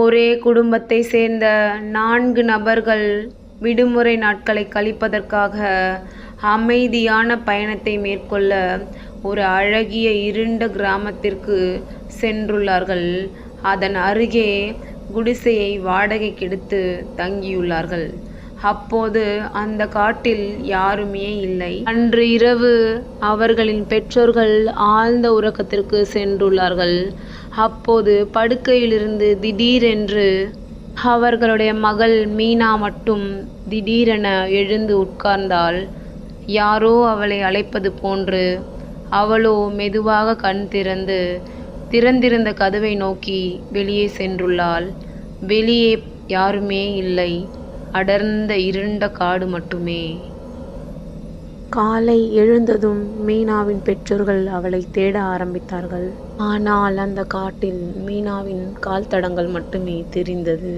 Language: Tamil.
ஒரே குடும்பத்தை சேர்ந்த நான்கு நபர்கள் விடுமுறை நாட்களை கழிப்பதற்காக அமைதியான பயணத்தை மேற்கொள்ள ஒரு அழகிய இருண்ட கிராமத்திற்கு சென்றுள்ளார்கள். அதன் அருகே குடிசையை வாடகைக்கெடுத்து தங்கியுள்ளார்கள். அப்போது அந்த காட்டில் யாருமே இல்லை. அன்று இரவு அவர்களின் பெற்றோர்கள் ஆழ்ந்த உறக்கத்திற்கு சென்றுள்ளார்கள். அப்போது படுக்கையிலிருந்து திடீரென்று அவர்களுடைய மகள் மீனா மட்டும் திடீரென எழுந்து உட்கார்ந்தால் யாரோ அவளை அழைப்பது போன்று. அவளோ மெதுவாக கண் திறந்து திறந்திருந்த கதவை நோக்கி வெளியே சென்றுள்ளாள். வெளியே யாருமே இல்லை. அடர்ந்த இருண்ட காடு மட்டுமே. காலை எழுந்ததும் மீனாவின் பெற்றோர்கள் அவளை தேட ஆரம்பித்தார்கள். ஆனால் அந்த காட்டில் மீனாவின் கால் தடங்கள் மட்டுமே தெரிந்தது.